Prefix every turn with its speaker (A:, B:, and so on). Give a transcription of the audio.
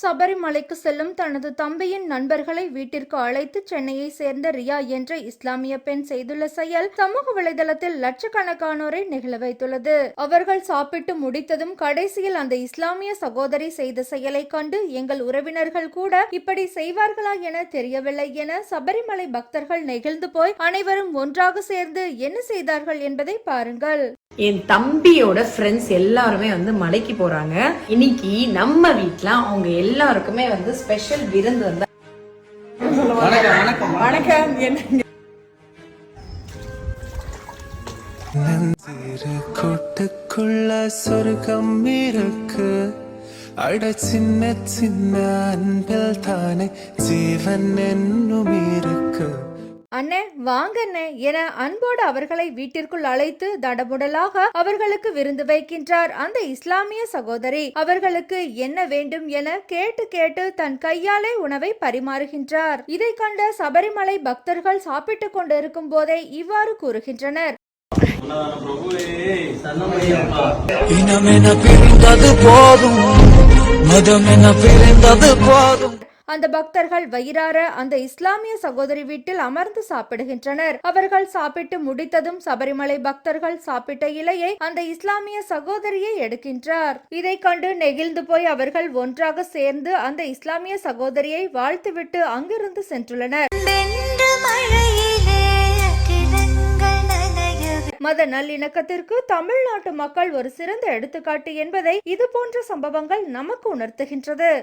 A: சபரிமலைக்கு செல்லும் தனது தம்பியின் நண்பர்களை வீட்டிற்கு அழைத்து சென்னையை சேர்ந்த ரியா என்ற இஸ்லாமிய பெண் செய்துள்ள செயல் சமூக வலைதளத்தில் லட்சக்கணக்கானோரை நெகிழ வைத்துள்ளது. அவர்கள் சாப்பிட்டு முடித்ததும் கடைசியில் அந்த இஸ்லாமிய சகோதரி செய்த செயலை கண்டு எங்கள் உறவினர்கள் கூட இப்படி செய்வார்களா என தெரியவில்லை என சபரிமலை பக்தர்கள் நெகிழ்ந்து போய் அனைவரும் ஒன்றாக சேர்ந்து என்ன செய்தார்கள் என்பதை பாருங்கள்.
B: என் தம்பியோட ஃப்ரெண்ட்ஸ் எல்லாருமே வந்து மலைக்கு போறாங்க. இன்னைக்கு நம்ம வீட்ல அவங்க எல்லாருக்குமே வந்து ஸ்பெஷல் விருந்து வந்து
C: வணக்கம் வணக்கம்.
B: வணக்கம். என்ன
D: கூட்டுக்குள்ள சொர்க்கம் இருக்கு. அட சின்ன சின்ன அன்பில் தானே ஜீவன் என்னும் இருக்கு.
A: அண்ணே வாங்கண்ணே என அன்போடு அவர்களை வீட்டிற்குள் அழைத்து தடபுடலாக அவர்களுக்கு விருந்து வைக்கின்றார் அந்த இஸ்லாமிய சகோதரி. அவர்களுக்கு என்ன வேண்டும் என கேட்டு கேட்டு தன் கையாலே உணவை பரிமாறுகின்றார். இதை கண்ட சபரிமலை பக்தர்கள் சாப்பிட்டுக் கொண்டிருக்கும் போதே இவ்வாறு கூறுகின்றனர்.
E: இனமென பிரிந்தது போதும் மதமென பிரிந்தது போதும்.
A: அந்த பக்தர்கள் வயிறார அந்த இஸ்லாமிய சகோதரி வீட்டில் அமர்ந்து சாப்பிடுகின்றனர். அவர்கள் சாப்பிட்டு முடித்ததும் சபரிமலை பக்தர்கள் சாப்பிட்ட இலையை அந்த இஸ்லாமிய சகோதரியை எடுக்கின்றார். இதை கண்டு நெகிழ்ந்து போய் அவர்கள் ஒன்றாக சேர்ந்து அந்த இஸ்லாமிய சகோதரியை வாழ்த்துவிட்டு அங்கிருந்து சென்றுள்ளனர். மத நல்லிணக்கத்திற்கு தமிழ்நாட்டு மக்கள் ஒரு சிறந்த எடுத்துக்காட்டு என்பதை இது போன்ற சம்பவங்கள் நமக்கு உணர்த்துகின்றது.